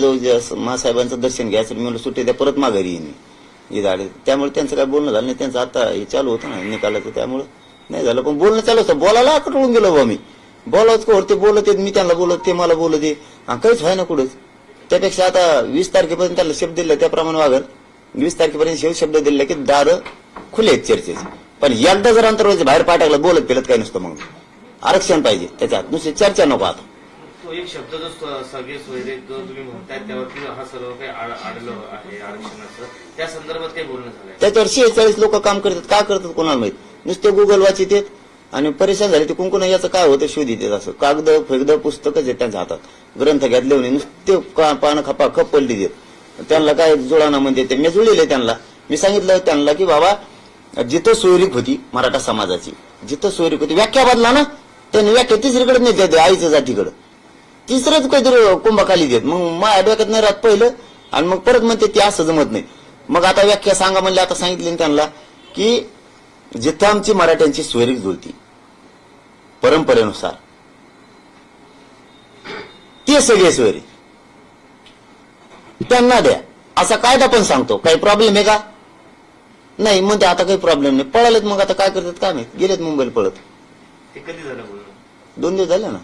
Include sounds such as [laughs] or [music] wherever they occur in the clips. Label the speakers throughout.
Speaker 1: त्यांच्या जवळ जे दर्शन घ्यायचं म्हणलं सुट्टी द्या परत माघारी येईन ही झाले त्यामुळे त्यांचं काय बोलणं झालं नाही. त्यांचं आता हे चालू होतं ना निकालाचं. त्यामुळे नाही झालं. पण बोलणं चालू होतं. बोलायला आकटळून गेलो बा मी. बोलावच कोण? ते बोलत मी त्यांना बोलत ते मला बोलत आहे. काहीच व्हाय ना कुठंच. त्यापेक्षा आता वीस तारखेपर्यंत त्याला शब्द दिला त्याप्रमाणे वागल वीस तारखेपर्यंत शेव शब्द दिले की दार खुले आहेत चर्चेचे. पण एकदा जर अंतर्वाचे बाहेर पाठवला बोलत पेलत काय नसतं मग. आरक्षण पाहिजे त्याच्यात. नुसती चर्चा नको आता.
Speaker 2: तो एक शब्द जो सगळे सोयरे जो तुम्ही म्हणताय त्यावरती हा सर्व काही आड- आहे आरक्षणाचं त्या संदर्भात काही बोलणं झालंय.
Speaker 1: त्याच्यावर शेहेचाळीस लोक काम करतात. का करतात कोणाला माहीत? नुसते गुगल वाचित आणि परेशान झाले ते कुंकुण याचं काय होतं? शोधी देत असं. कागद फेगद पुस्तकच आहेत त्यांच्या हातात. ग्रंथ घेतले होणे नुसते का- पानं खपा खप पडली देत. त्यांना काय जुळाना म्हणजे ते? मी जुळलेले त्यांना. मी सांगितलं त्यांना की बाबा जिथं सोयरीक होती मराठा समाजाची जिथं सोयरीक होती व्याख्या बदला ना? त्यांनी व्याख्या तिसरीकडे नाही देते आईच्या जातीकडं. तिसरंच काहीतरी कुंभाखाली देत. मग माझ्या डोक्यात नाही राहत पहिलं. आणि मग परत म्हणते ते असं जमत नाही. मग आता व्याख्या सांगा म्हणले आता सांगितले त्यांना की जिथं आमची मराठ्यांची सोयरीक जुळती परंपरेनुसार ते सगळे सोयरी. त्यांना द्या. असा कायदा पण सांगतो. काही प्रॉब्लेम आहे का? नाही म्हणते आता काही प्रॉब्लेम नाही. पळालेत मग आता काय करतात? काय माहीत. गेलेत मुंबईला पळत. दोन दिवस झाले ना.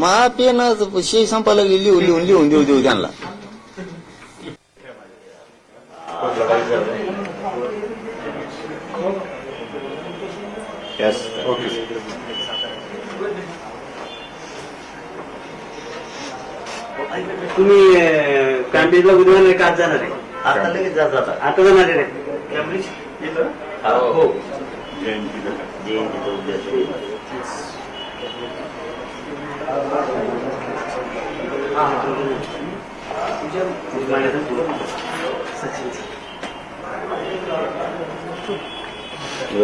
Speaker 1: मा पेन शे संपायला लागली लिहून लिहून लिहून देऊ देऊ त्यांना.
Speaker 3: Yes.
Speaker 4: तुम्ही कॅम्ब्रिजला बुधवार का जाणार आहे.
Speaker 1: आता लगेच जात आता
Speaker 4: आता जाणार आहे.
Speaker 2: कॅम्ब्रिज
Speaker 1: हो.
Speaker 3: जयंतीला का?
Speaker 1: जयंतीचा उद्देश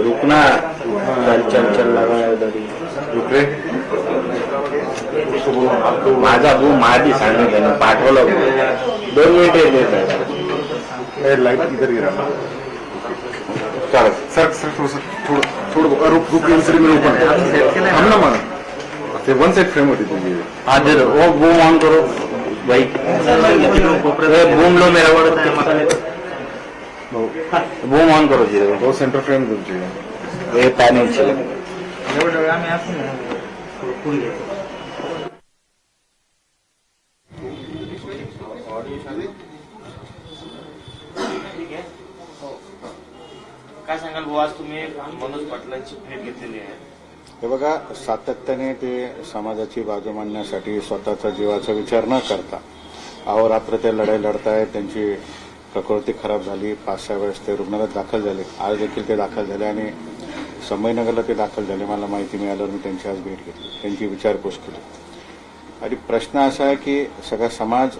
Speaker 1: रुकना चल चल चल लगा
Speaker 3: रुक रे.
Speaker 1: माझा भाऊ माझी सांगितलं पाठवलं दोन मिनिटं
Speaker 3: लाइट इधर गिरा चालेल सर सर थोडंसं थोडं थोडं रुक रुक दुसरी मी थांब ना मग ते वन साइड फ्रेम होती तुझी
Speaker 1: हाँ दे दो वो बूम ऑन करो. भाई. ए, बूम लो मेरा बूम ऑन करो जी
Speaker 3: तो सेंटर फ्रेम तुमची
Speaker 1: ये पैनल चले
Speaker 2: काय सांगाल बुवा आज तुम्ही मनोज पाटलांची भेट घेतलेली आहे.
Speaker 3: हे बघा सातत्याने ते समाजाची बाजू मांडण्यासाठी स्वतःचा जीवाचा विचार न करता अहोरात्र ते लढाई लढतायत त्यांची प्रकृती खराब झाली पाच सहा वेळेस ते रुग्णालयात दाखल झाले. आज देखील ते दाखल झाले आणि संभाजीनगरला ते दाखल झाले. मला माहिती मिळाल्यावर मी त्यांची आज भेट घेतली. त्यांची विचारपूस केली. आणि प्रश्न असा आहे की सगळा समाज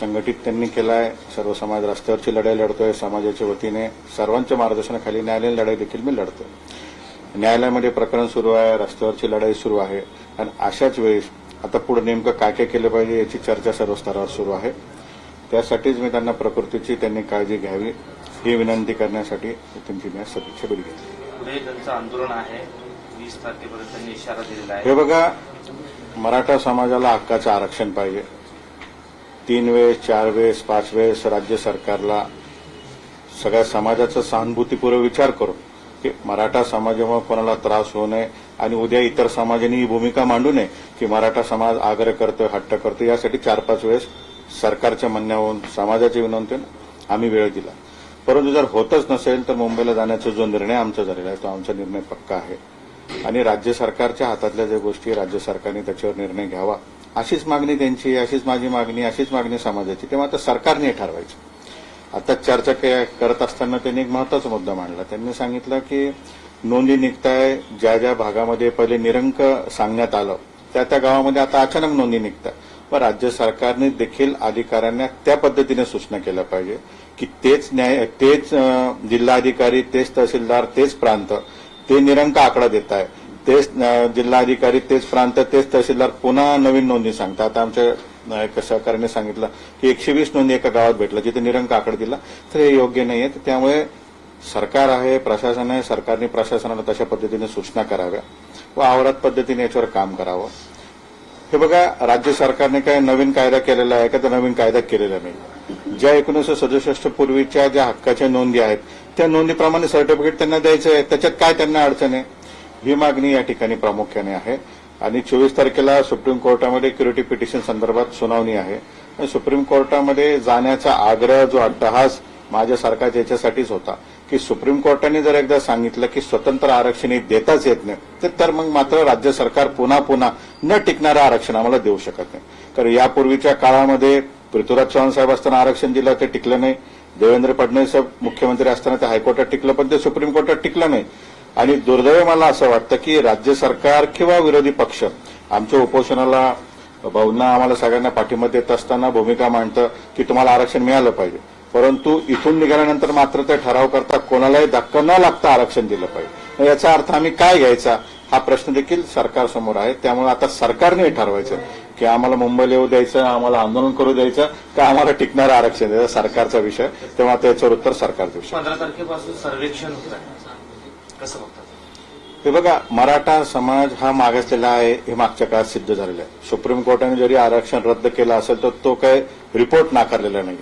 Speaker 3: संघटित त्यांनी केला आहे सर्व समाज रस्त्यावरची लढाई लढतोय समाजाच्या वतीने सर्वांच्या मार्गदर्शनाखाली न्यायालयीन लढाई देखील मी लढतोय. न्यायालयामध्ये प्रकरण सुरू आहे रस्त्यावरची लढाई सुरू आहे. आणि अशाच वेळेस आता पुढे नेमकं काय काय केलं पाहिजे याची चर्चा सर्व स्तरावर सुरू आहे. त्यासाठीच मी त्यांना प्रकृतीची त्यांनी काळजी घ्यावी ही विनंती करण्यासाठी त्यांची मी सदिच्छा भेट घेतली.
Speaker 2: पुढे त्यांचं आंदोलन आहे वीस तारखेपर्यंत त्यांनी इशारा दिलेला
Speaker 3: हे
Speaker 2: आहे
Speaker 3: बघा मराठा समाजाला हक्काचं आरक्षण पाहिजे. तीन वेळेस चार वेळेस पाच वेळेस राज्य सरकारला सगळ्या समाजाचा सहानुभूतीपूर्वक विचार करू की मराठा समाजामुळे कोणाला त्रास होऊ नये आणि उद्या इतर समाजांनी ही भूमिका मांडू नये की मराठा समाज आग्रह करतोय हट्ट करतोय यासाठी चार पाच वेळेस सरकारच्या म्हणण्यावरून समाजाच्या विनंतीनं आम्ही वेळ दिला. परंतु जर होतच नसेल तर मुंबईला जाण्याचा जो निर्णय आमचा झालेला आहे तो आमचा निर्णय पक्का आहे. आणि राज्य सरकारच्या हातातल्या ज्या गोष्टी राज्य सरकारने त्याच्यावर निर्णय घ्यावा अशीच मागणी त्यांची अशीच माझी मागणी अशीच मागणी समाजाची तेव्हा आता सरकारने ठरवायची. आता चर्चा करत असताना त्यांनी एक महत्त्वाचा मुद्दा मांडला. त्यांनी सांगितलं की नोंदी निघताय ज्या ज्या भागामध्ये पहिले निरंक सांगण्यात आलं त्या त्या गावामध्ये आता अचानक नोंदी निघतात. पण राज्य सरकारने देखील अधिकाऱ्यांना त्या पद्धतीने सूचना केल्या पाहिजे की तेच न्याय तेच जिल्हाधिकारी तेच तहसीलदार तेच प्रांत ते निरंक आकडा देत आहे तेच जिल्हाधिकारी तेच प्रांत तेच तहसीलदार पुन्हा नवीन नोंदी सांगतात. आता आमच्या नायक सहकार्याने सांगितलं की एकशे वीस नोंदी एका गावात भेटलं जिथे निरंक आकडा दिला. तर हे योग्य नाही आहे त्यामुळे सरकार आहे प्रशासन आहे सरकारने प्रशासनाला तशा पद्धतीने सूचना कराव्या व आवरात पद्धतीने याच्यावर काम करावं. हे बघा राज्य सरकारने काय नवीन कायदा केलेला आहे का? तर नवीन कायदा केलेला नाही. ज्या एकोणीसशे सदुसष्ट पूर्वीच्या ज्या हक्काच्या नोंदी आहेत त्या नोंदीप्रमाणे सर्टिफिकेट त्यांना द्यायचं आहे त्याच्यात काय त्यांना अडचण आहे? ही मागणी या ठिकाणी प्रामुख्याने आहे. आणि चोवीस तारखेला सुप्रीम कोर्टामध्ये क्युरिटी पिटिशन संदर्भात सुनावणी आहे. आणि सुप्रीम कोर्टामध्ये जाण्याचा आग्रह जो अट्टहास माझ्यासारखा याच्यासाठीच होता की सुप्रीम कोर्टाने जर एकदा सांगितलं की स्वतंत्र आरक्षण हे देताच येत नाही तर- तर मग मात्र राज्य सरकार पुन्हा पुन्हा न टिकणारं आरक्षण आम्हाला देऊ शकत नाही. कारण यापूर्वीच्या काळामध्ये पृथ्वीराज चव्हाण साहेब असताना आरक्षण दिलं ते टिकलं नाही देवेंद्र फडणवीस साहेब मुख्यमंत्री असताना ते हायकोर्टात टिकलं पण ते सुप्रीम कोर्टात टिकलं नाही. आणि दुर्दैव मला असं वाटतं की राज्य सरकार किंवा विरोधी पक्ष आमच्या उपोषणाला भाऊंना आम्हाला सगळ्यांना पाठिंबा देत असताना भूमिका मांडतं की तुम्हाला आरक्षण मिळालं पाहिजे. परंतु इथून निघाल्यानंतर मात्र ते ठराव करता कोणालाही धक्का न लागता आरक्षण दिलं पाहिजे. मग याचा अर्थ आम्ही काय घ्यायचा? हा प्रश्न देखील सरकारसमोर आहे. त्यामुळे आता सरकारने ठरवायचं की आम्हाला मुंबईला येऊ द्यायचं आम्हाला आंदोलन करू द्यायचं का आम्हाला टिकणारं आरक्षण द्यायचं? सरकारचा विषय. तेव्हा त्याचं उत्तर सरकार देऊ
Speaker 2: पंधरा तारखेपासून सर्वेक्षण होत आहे. कसं बघतात?
Speaker 3: हे बघा मराठा समाज हा मागासलेला आहे हे मागच्या काळात सिद्ध झालेलं आहे. सुप्रीम कोर्टाने जरी आरक्षण रद्द केलं असेल तर तो काय रिपोर्ट नाकारलेला नाही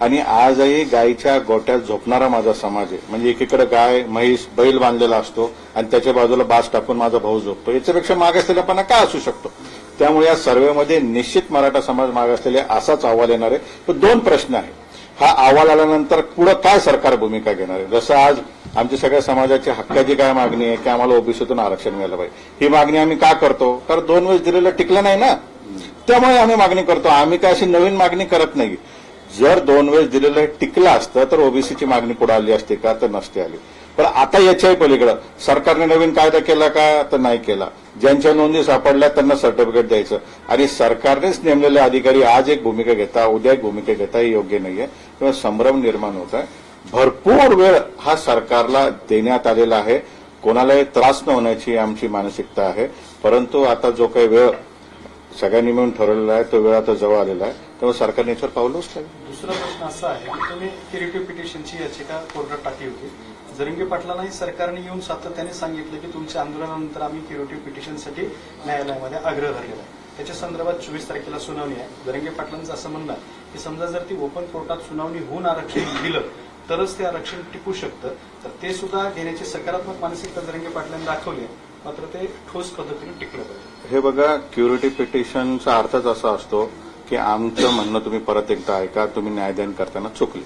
Speaker 3: आणि आजही गायीच्या गोट्यात झोपणारा माझा समाज आहे. म्हणजे एकीकडे गाय म्हैस बैल बांधलेला असतो आणि त्याच्या बाजूला बास टाकून माझा भाऊ झोपतो. याच्यापेक्षा मागासलेलापणा काय असू शकतो? त्यामुळे या सर्वेमध्ये निश्चित मराठा समाज मागासलेले असाच अहवाल येणार आहे. पण दोन प्रश्न आहे हा अहवाल आल्यानंतर पुढं काय सरकार भूमिका घेणार आहे? जसं आज आमच्या सगळ्या समाजाची हक्काची काय मागणी आहे की आम्हाला ओबीसीतून आरक्षण मिळालं पाहिजे. ही मागणी आम्ही का करतो? कारण दोन वेळेस दिलेलं टिकलं नाही ना. त्यामुळे आम्ही मागणी करतो. आम्ही काय अशी नवीन मागणी करत नाही. जर दोन वेळेस दिलेलं टिकलं असतं तर ओबीसीची मागणी पुढे आली असते का? तर नसते आली. पण आता याच्याही पलीकडं. सरकारने नवीन कायदा केला का? तर नाही केला. ज्यांच्या नोंदी सापडल्या त्यांना सर्टिफिकेट द्यायचं. आणि सरकारनेच नेमलेले अधिकारी आज एक भूमिका घेता उद्या एक भूमिका घेता हे योग्य नाहीये. किंवा संभ्रम निर्माण होत आहे. भरपूर वेळ हा सरकारला देण्यात आलेला आहे. कोणालाही त्रास न होण्याची आमची मानसिकता आहे. परंतु आता जो काही वेळ सगळ्यांनी मिळून ठरवलेला आहे तो वेळ आता जवळ आलेला आहे. तेव्हा सरकारने याच्यावर पावलं उचलावे
Speaker 5: दुसरा प्रश्न असा आहे की तुम्ही क्रिएटिव्ह पिटिशनची याचिका कोर्टात टाकली होती? जरंगे पाटलांनाही सरकारने येऊन सातत्याने सांगितलं की तुमच्या आंदोलनानंतर आम्ही किरीटिव्ह पिटिशनसाठी न्यायालयामध्ये आग्रह धरलेला आहे. त्याच्या संदर्भात चोवीस तारखेला सुनावणी आहे. जरंगे पाटलांचं असं म्हणणं की समजा जर ती ओपन कोर्टात सुनावणी होऊन आरक्षण दिलं तरच ते आरक्षण टिकू शकतं. तर ते सुद्धा घेण्याची सकारात्मक मानसिकता जरंगे पाटलांनी दाखवली. मात्र ते ठोस पद्धतीने टिकलं पाहिजे
Speaker 3: हे बघा क्युरिटी पिटिशनचा अर्थच असा असतो की आमचं म्हणणं तुम्ही परत एकदा ऐका तुम्ही न्यायदान करताना चुकले.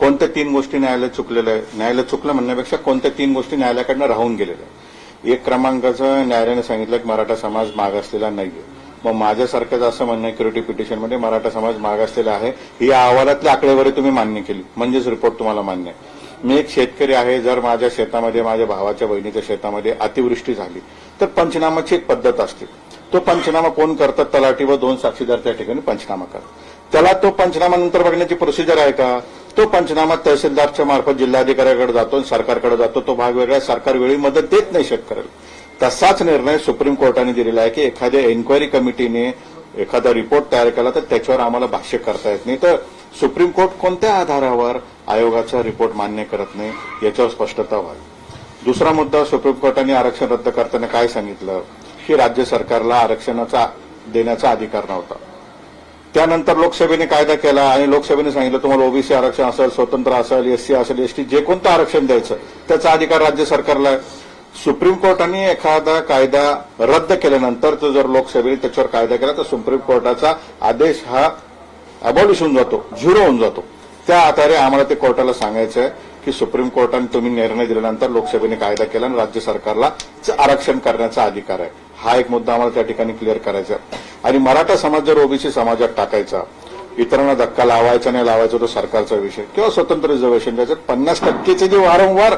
Speaker 3: कोणत्या तीन गोष्टी न्यायालय चुकलेलं आहे न्यायालय चुकलं म्हणण्यापेक्षा कोणत्या तीन गोष्टी न्यायालयाकडनं राहून गेलेल्या एक क्रमांकाचं न्यायालयाने सांगितलं की मराठा समाज मागासलेला नाहीये. मग माझ्यासारखंच असं म्हणणं आहे क्युरिटी पिटिशनमध्ये मराठा समाज मागासलेला आहे. ही या अहवालातली आकडेवारी तुम्ही मान्य केली. म्हणजेच रिपोर्ट तुम्हाला मान्य आहे. मी एक शेतकरी आहे जर माझ्या शेतामध्ये माझ्या भावाच्या बहिणीच्या शेतामध्ये अतिवृष्टी झाली तर पंचनामाची एक पद्धत असते. तो पंचनामा कोण करतात तलाठी व दोन साक्षीदार त्या ठिकाणी पंचनामा करतात. त्याला तो पंचनामा नंतर बघण्याची प्रोसिजर आहे का? तो पंचनामा तहसीलदारच्या मार्फत जिल्हाधिकाऱ्याकडे जातो आणि सरकारकडे जातो. तो भाग वेगळा सरकार वेळी मदत देत नाही शेतकऱ्याला. तसाच निर्णय सुप्रीम कोर्टाने दिलेला आहे की एखाद्या एन्क्वायरी कमिटीने एखादा रिपोर्ट तयार केला तर त्याच्यावर आम्हाला भाष्य करता येत नाही. तर सुप्रीम कोर्ट कोणत्या आधारावर आयोगाचा रिपोर्ट मान्य करत नाही याच्यावर स्पष्टता व्हावी. दुसरा मुद्दा सुप्रीम कोर्टाने आरक्षण रद्द करताना काय सांगितलं? की राज्य सरकारला आरक्षणाचा देण्याचा अधिकार नव्हता. त्यानंतर लोकसभेने कायदा केला आणि लोकसभेने सांगितलं तुम्हाला ओबीसी आरक्षण असेल स्वतंत्र असेल एससी असेल एसटी जे कोणतं आरक्षण द्यायचं त्याचा अधिकार राज्य सरकारला आहे. सुप्रीम कोर्टाने एखादा कायदा रद्द केल्यानंतर तो जर लोकसभेने त्याच्यावर कायदा केला तर सुप्रीम कोर्टाचा आदेश हा अबॉलिश होऊन जातो झिरो होऊन जातो. त्या आधारे आम्हाला ते कोर्टाला सांगायचं आहे की सुप्रीम कोर्टाने तुम्ही निर्णय दिल्यानंतर लोकसभेने कायदा केला आणि राज्य सरकारला आरक्षण करण्याचा अधिकार आहे. हा एक मुद्दा आम्हाला त्या ठिकाणी क्लिअर करायचा आणि मराठा समाज जर ओबीसी समाजात टाकायचा इतरांना धक्का लावायचा नाही लावायचा तो सरकारचा विषय. किंवा स्वतंत्र रिझर्वेशन द्यायचं पन्नास टक्केचे जे वारंवार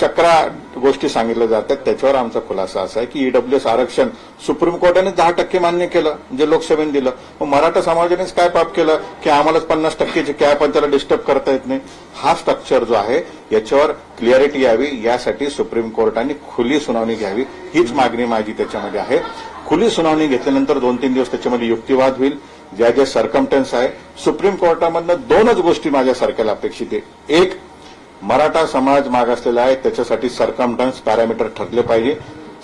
Speaker 3: चक्रा गोष्टी सांगितल्या जातात त्याच्यावर आमचा खुलासा असा आहे की ईडब्ल्यूएस आरक्षण सुप्रीम कोर्टाने दहा टक्के मान्य केलं जे लोकसभेने दिलं. मग मराठा समाजानेच काय पाप केलं? की आम्हालाच पन्नास टक्केची कॅप आणि त्याला डिस्टर्ब करता येत नाही? हा स्ट्रक्चर जो आहे याच्यावर क्लिअरिटी यावी यासाठी सुप्रीम कोर्टाने खुली सुनावणी घ्यावी. हीच मागणी माझी त्याच्यामध्ये आहे. खुली सुनावणी घेतल्यानंतर दोन तीन दिवस त्याच्यामध्ये युक्तिवाद होईल. ज्या ज्या सरकमटन्स आहे सुप्रीम कोर्टामधनं दोनच गोष्टी माझ्यासारख्याला अपेक्षित आहे. एक मराठा समाज मागासलेला आहे त्याच्यासाठी सरकमटन्स पॅरामीटर ठरले पाहिजे.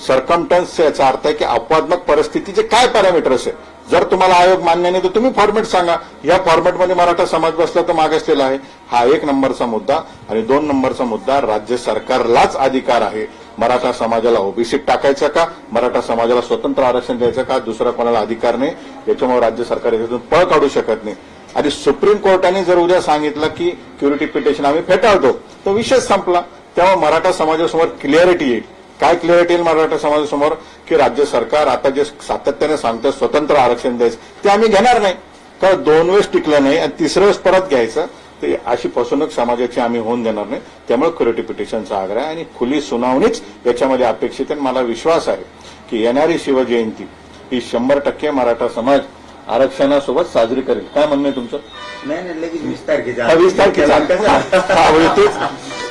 Speaker 3: सरकमटन्स याचा अर्थ आहे की अपवादात्मक परिस्थितीचे काय पॅरामीटर्स आहे? जर तुम्हाला आयोग मान्य नाही तर तुम्ही फॉर्मॅट सांगा. या फॉर्मॅटमध्ये मराठा समाज बसला तर मागासलेला आहे. हा एक नंबरचा मुद्दा. आणि दोन नंबरचा मुद्दा राज्य सरकारलाच अधिकार आहे. मराठा समाजाला ओबीसीत टाकायचा का? मराठा समाजाला स्वतंत्र आरक्षण द्यायचं का? दुसरा कोणाला अधिकार नाही? याच्यामुळे राज्य सरकार याच्यातून पळ काढू शकत नाही. आणि सुप्रीम कोर्टाने जर उद्या सांगितलं की क्युरिटी पिटिशन आम्ही फेटाळतो तो विषय संपला. तेव्हा मराठा समाजासमोर क्लिअरिटी येईल. काय क्लिअरिटी येईल मराठा समाजासमोर? की राज्य सरकार आता जे सातत्याने सांगतं स्वतंत्र आरक्षण द्यायचं ते आम्ही घेणार नाही. कारण दोन वेळेस टिकलं नाही आणि तिसऱ्या वेळेस परत घ्यायचं? ते अशी फसवणूक समाजाची आम्ही होऊन देणार नाही. त्यामुळे क्युरिटी पिटिशनचा आग्रह आहे आणि खुली सुनावणीच याच्यामध्ये अपेक्षित आहे. मला विश्वास आहे की येणारी शिवजयंती ही शंभर टक्के मराठा समाज आरक्षणासोबत साजरी करेल. काय म्हणणं आहे तुमचं?
Speaker 1: नाही नाही लगेच वीस
Speaker 3: हा, तारखेचा हा, [laughs] म्हणजे तेच.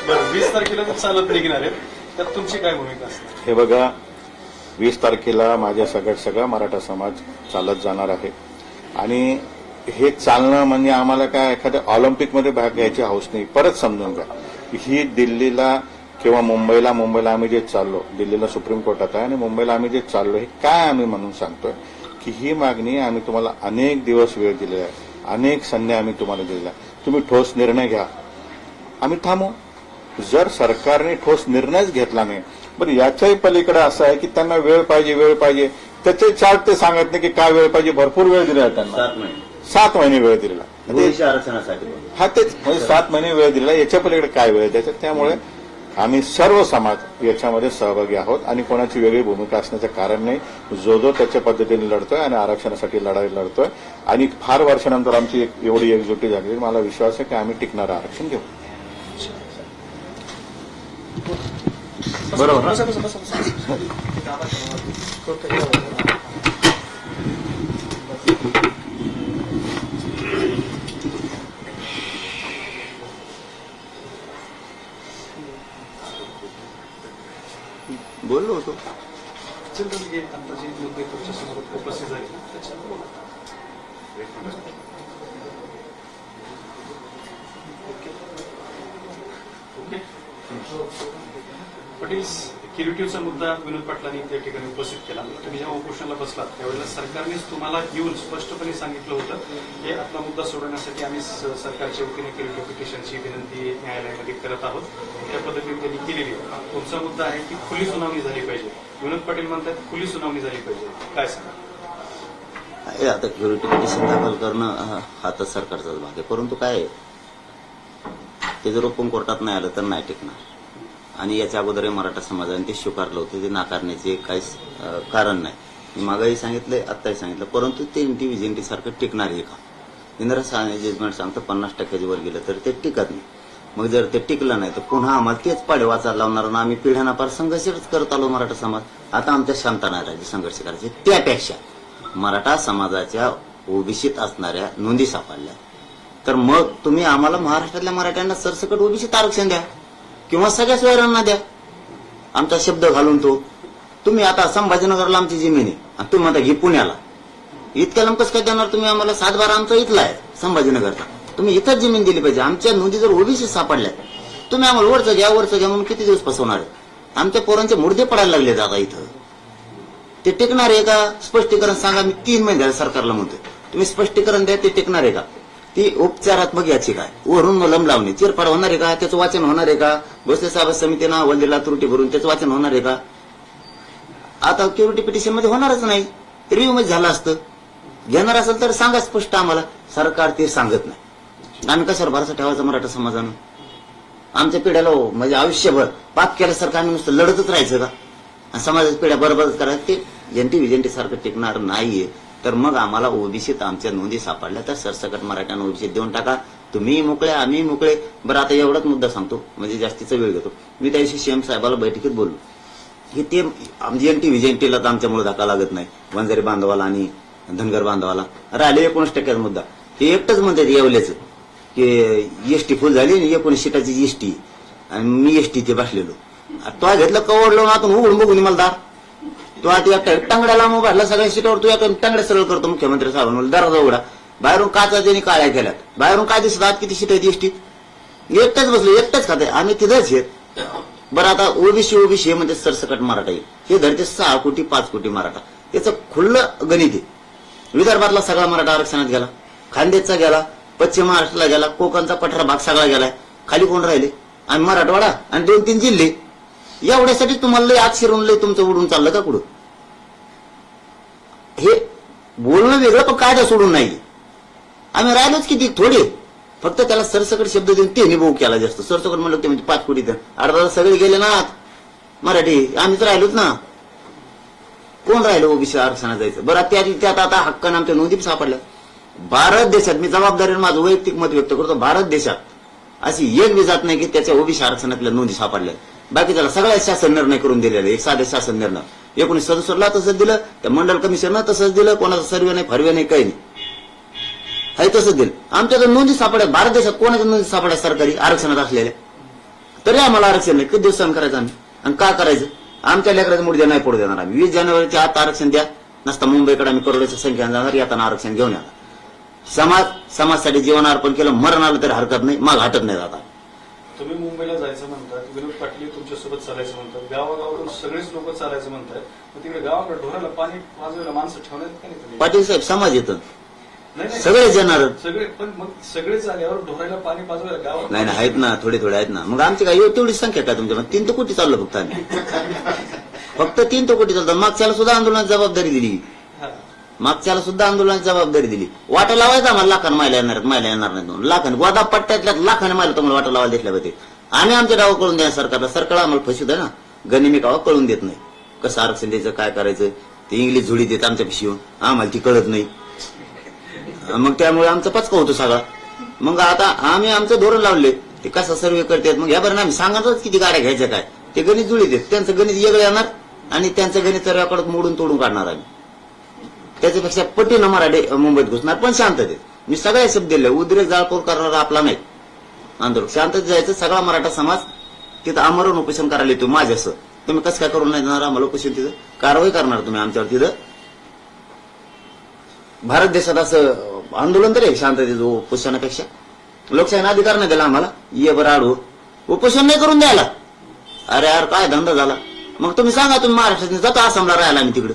Speaker 5: बरं वीस तारखेला चालत निघणार त्यात तुमची काय भूमिका असते?
Speaker 3: हे बघा वीस तारखेला माझ्या सगळ्यात सगळा मराठा समाज चालत जाणार आहे. आणि हे चालणं म्हणजे आम्हाला काय एखाद्या ऑलिम्पिकमध्ये भाग घ्यायची हौस नाही. परत समजून घ्या. ही दिल्लीला किंवा मुंबईला मुंबईला आम्ही जे चाललो दिल्लीला सुप्रीम कोर्टात आहे आणि मुंबईला आम्ही जे चाललो हे काय आम्ही म्हणून सांगतोय? की ही मागणी आम्ही तुम्हाला अनेक दिवस वेळ दिलेला आहे. अनेक संधी आम्ही तुम्हाला दिलेल्या आहे. तुम्ही ठोस निर्णय घ्या. आम्ही थांबू. जर सरकारने ठोस निर्णयच घेतला नाही पण याच्याही पलीकडे असं आहे की त्यांना वेळ पाहिजे वेळ पाहिजे. त्याचे चार्ट ते सांगत नाही की काय वेळ पाहिजे भरपूर वेळ दिलेला त्यांना.
Speaker 1: सात महिने.
Speaker 3: वेळ दिलेला. हा तेच म्हणजे सात महिने वेळ दिलेला याच्या पलीकडे काय वेळ द्यायचा त्यामुळे आम्ही सर्व समाज याच्यामध्ये सहभागी आहोत आणि कोणाची वेगळी भूमिका असण्याचं कारण नाही. जो जो त्याच्या पद्धतीने लढतोय आणि आरक्षणासाठी लढाई लढतोय. आणि फार वर्षानंतर आमची एक एवढी एकजुटी झाली. मला विश्वास आहे की आम्ही टिकणारं आरक्षण घेऊ. बरोबर
Speaker 1: बोललो होतो.
Speaker 5: तर हे आता जे मुद्दे तुमच्यासमोर उपस्थित झाले त्याच्यावर बोला. ओके. पाटील किरीटीवचा मुद्दा विनोद पाटलांनी त्या ठिकाणी उपस्थित केला. तुम्ही जेव्हा उपोषणाला बसलात त्यावेळेला सरकारनेच तुम्हाला येऊन स्पष्टपणे सांगितलं होतं की आपला मुद्दा सोडवण्यासाठी आम्ही सरकारच्या वतीने किरीटी पिटिशनची विनंती न्यायालयामध्ये करत आहोत. त्या पद्धतीने त्यांनी केलेली तुमचा मुद्दा आहे की खुली सुनावणी झाली पाहिजे. विनोद पाटील म्हणतात खुली सुनावणी झाली पाहिजे. काय सांगा?
Speaker 1: आता क्युरिटी पिटिशन दाखल करणं हा तर सरकारचाच भाग आहे. परंतु काय आहे, ते जर ओपन कोर्टात नाही आलं तर नाही टिकणार. आणि याच्या अगोदरही मराठा समाजाने ते स्वीकारलं होतं. ते नाकारण्याचे काहीच कारण नाही. मी मागंही सांगितलंय आत्ताही सांगितलं. परंतु ते एनटी विजेंटी सारखं टिकणार आहे का? इंदिरा साने जजमेंट सांगतं पन्नास टक्क्याच्या वर गेलं तर ते टिकत नाही. मग जर ते टिकलं नाही तर पुन्हा आम्हाला तेच पाडे वाचायला लावणार ना आम्ही पिढ्याना पार संघर्षच करत आलो मराठा समाज. आता आमच्या शांता नाही संघर्ष करायचे. त्यापेक्षा मराठा समाजाच्या ओबीसीत असणाऱ्या नोंदी सापडल्या. तर मग तुम्ही आम्हाला महाराष्ट्रातल्या मराठ्यांना सरसकट ओबीसीत आरक्षण द्या. किंवा सगळ्या सोयऱ्यांना द्या. आमचा शब्द घालून तो. तुम्ही आता संभाजीनगरला आमची जमीन आहे. आणि तुम्ही म्हणता घे पुण्याला. इतक्या लंपस काय देणार तुम्ही आम्हाला? सातबारा आमचा इथला आहे संभाजीनगरचा. तुम्ही इथंच जमीन दिली पाहिजे. आमच्या नोंदी जर ओबीसी सापडल्या तुम्ही आम्हाला वरचं घ्या वरचं घ्या म्हणून किती दिवस फसवणार आहे? आमच्या पोरांचे मुर्दे पडायला लागले आता इथं. ते टिकणार आहे का? स्पष्टीकरण सांगा. मी तीन महिने झाले सरकारला म्हणतोय. तुम्ही स्पष्टीकरण द्या ते टिकणार आहे का? ती उपचारात्मक याची काय वरून मलम लावणे चिरफाड होणार आहे का? त्याचं वाचन होणार आहे का? भोसले साहेब समितीनं अहवाल दिला त्रुटी भरून त्याचं वाचन होणार आहे का? आता क्युरिटी पिटिशनमध्ये होणारच नाही. रिव्ह्यू मध्ये झालं असतं. घेणार असेल तर सांगा स्पष्ट आम्हाला. सरकार ते सांगत नाही. आम्ही कशावर भरोसा ठेवायचा मराठा समाजानं. आमच्या पिढ्याला हो, म्हणजे आयुष्यभर पाप केल्यासारखं आम्ही नुसतं लढतच राहायचं का? आणि समाजाच्या पिढ्या बरोबरच करायचं ते एनटी विजेंटी सारखं टिकणार नाहीये. तर मग आम्हाला ओबीसीत आमच्या नोंदी सापडल्या. तर सरसकट मराठ्यांना ओबीसीत देऊन टाका. तुम्ही मोकळे आम्ही मोकळे. बरं आता एवढाच मुद्दा सांगतो. म्हणजे जास्तीचा वेळ घेतो. मी त्या दिवशी सीएम साहेबाला बैठकीत बोललो. हे ते आमची एनटी विजेंटीला तर आमच्यामुळे धक्का लागत नाही. वंजारी बांधवाला आणि धनगर बांधवाला. राहिले एकोणीस टक्क्याचा मुद्दा. हे एकटंच म्हणतात येवल्याचं. की एसटी फुल झाली आणि एकोणीस सीटाची एसटी आणि मी एसटीचे बसलेलो. तो घेतलं कवडलो ना आतून उघडून बघून मला दार. तो आता एकटा टांगड्याला मग भरला सगळ्या सीटावर तू एका टांगड्या सरळ करतो मुख्यमंत्री साहेबांना. दरवाजा उघडा. बाहेरून काचा त्यांनी काळ्या केल्यात. बाहेरून काय दिसत? आत किती सीट आहेत एसटीत? एकटाच बसलो एकटाच खाते. आम्ही तिथंच येत बरं आता ओबीसी ओबीसी हे म्हणजे सरसकट मराठा येईल हे धरते सहा कोटी पाच कोटी मराठा. याचं खुल्लं गणित आहे. विदर्भातला सगळा मराठा आरक्षणात गेला. खानदेशचा गेला पश्चिम महाराष्ट्राला गेला कोकणचा पठार भाग सगळा गेलाय. खाली कोण राहिले? आणि मराठवाडा आणि दोन तीन जिल्हे. एवढ्यासाठी तुम्हाला लय आत शिरून लय तुमचं उडून चाललं का कुठं? हे बोलणं वेगळं पण कायदा सोडून नाही. आम्ही राहिलोच किती? थोडे. फक्त त्याला सरसकट शब्द देऊन ते निभाव केला जास्त. सरसकट म्हणलं ते म्हणजे पाच कोटी अर्धा सगळे गेले ना मराठी मराठी आम्हीच राहिलोच ना. कोण राहिलो ओबीसी आरक्षणात जायचं? बरं त्या त्यात आता हक्कानं आमच्या नोंदी सापडल्या भारत देशात मी जबाबदारीने माझं वैयक्तिक मत व्यक्त करतो भारत देशात अशी एक बी जात नाही की त्याच्या ओबीसी आरक्षणातल्या नोंदी सापडल्या. बाकी त्याला सगळ्या शासन निर्णय करून दिलेला एक साधे शासन निर्णय. एकोणीस सदस्यला तसंच दिलं त्या मंडल कमिशनला तसंच दिलं कोणाचा सर्वे नाही फरवे नाही काही नाही. आहे तसंच दिलं. आमच्या नोंदी सापड्या भारत देशात कोणाच्या नोंदी सापड्या सरकारी आरक्षणात असलेल्या? तरी आम्हाला आरक्षण नाही. किती दिवसांनी करायचं आम्ही? आणि का करायचं? आमच्या लेकराचं मुळे नाही पडू देणार आम्ही. वीस जानेवारीच्या आत आरक्षण द्या. नसता मुंबईकडे आम्ही करोडोच्या संख्या जाणार येताना आरक्षण घेऊन येणार. समाज समाजासाठी जीवन अर्पण केलं मरण आलं तरी हरकत नाही माग हटत नाही जाता
Speaker 5: तुम्ही मुंबईला जायचं म्हणतात विनोद पाटील तुमच्यासोबत चालायचं म्हणतात गावागावातून सगळेच लोक चालायचं म्हणतात मग तिकडे गावाकडे ढोराला पाणी वाजवायला माणसं ठेवण्यात का नाही?
Speaker 1: पाटील साहेब समाज येतं
Speaker 5: नाही, नाही.
Speaker 1: सगळेच येणार
Speaker 5: सगळे पण मग सगळेच आल्यावर ढोराला पाणी पाजवायला गावात
Speaker 1: नाही नाही आहेत ना थोडे थोडे आहेत ना मग आमची काय एवढी- तेवढी संख्या काय तुमच्या तीन तर कोटी चाललो फक्त आम्ही [laughs] फक्त तीन तर कोटी चालतो मागच्याला सुद्धा आंदोलनाची जबाबदारी दिली. मागच्याला सुद्धा आंदोलनाची जबाबदारी दिली. वाटा लावायचा आम्हाला लाखाने मायला येणार मायला येणार नाही दोन लाखाने गोदा पट्ट्यातल्या लाखाने मायला तुम्हाला वाटा लावायला दिसल्या पाहिजे आम्ही आमच्या डाव कळून द्या सरकारला. सरकार आम्हाला फसू द्या ना. गनिमी कावा कळून देत नाही. कसं आरक्षण द्यायचं काय करायचं? ते इंग्लिश झुडी देत आमच्या येऊन. आम्हाला ती कळत नाही. मग त्यामुळे आमचा पचका होतो सगळा. मग आता आम्ही आमचं धोरण लावले. ते कसं सर्वे करतात? मग ह्या बरं आम्ही सांगतच किती गाड्या घ्यायच्या काय. ते गणित जुळी देत. त्यांचं गणित वेगळं येणार आणि त्यांचं गणित सर्वाकडे मोडून तोडून काढणार आम्ही. त्याच्यापेक्षा पटीनं मराठी मुंबईत घुसणार पण शांततेत. मी सगळे शब्द दिले उद्रेक जाळपोर करणारा आपला नाही. आंदोलन शांततेत जायचं सगळा मराठा समाज तिथं आमरण उपोषण करायला येतो माझ्यासं तुम्ही कसं काय करून नाही देणार आम्हाला उपोषण तिथं? कारवाई करणार तुम्ही आमच्यावर तिथं? भारत देशात असं आंदोलन तरी आहे शांततेचं उपोषणापेक्षा. लोकशाहीने अधिकार नाही दिला आम्हाला. ये बरं आडू. उपोषण नाही करून द्यायला. अरे यार काय धंदा झाला? मग तुम्ही सांगा तुम्ही महाराष्ट्रात जातो आसामला राहायला आम्ही तिकडं.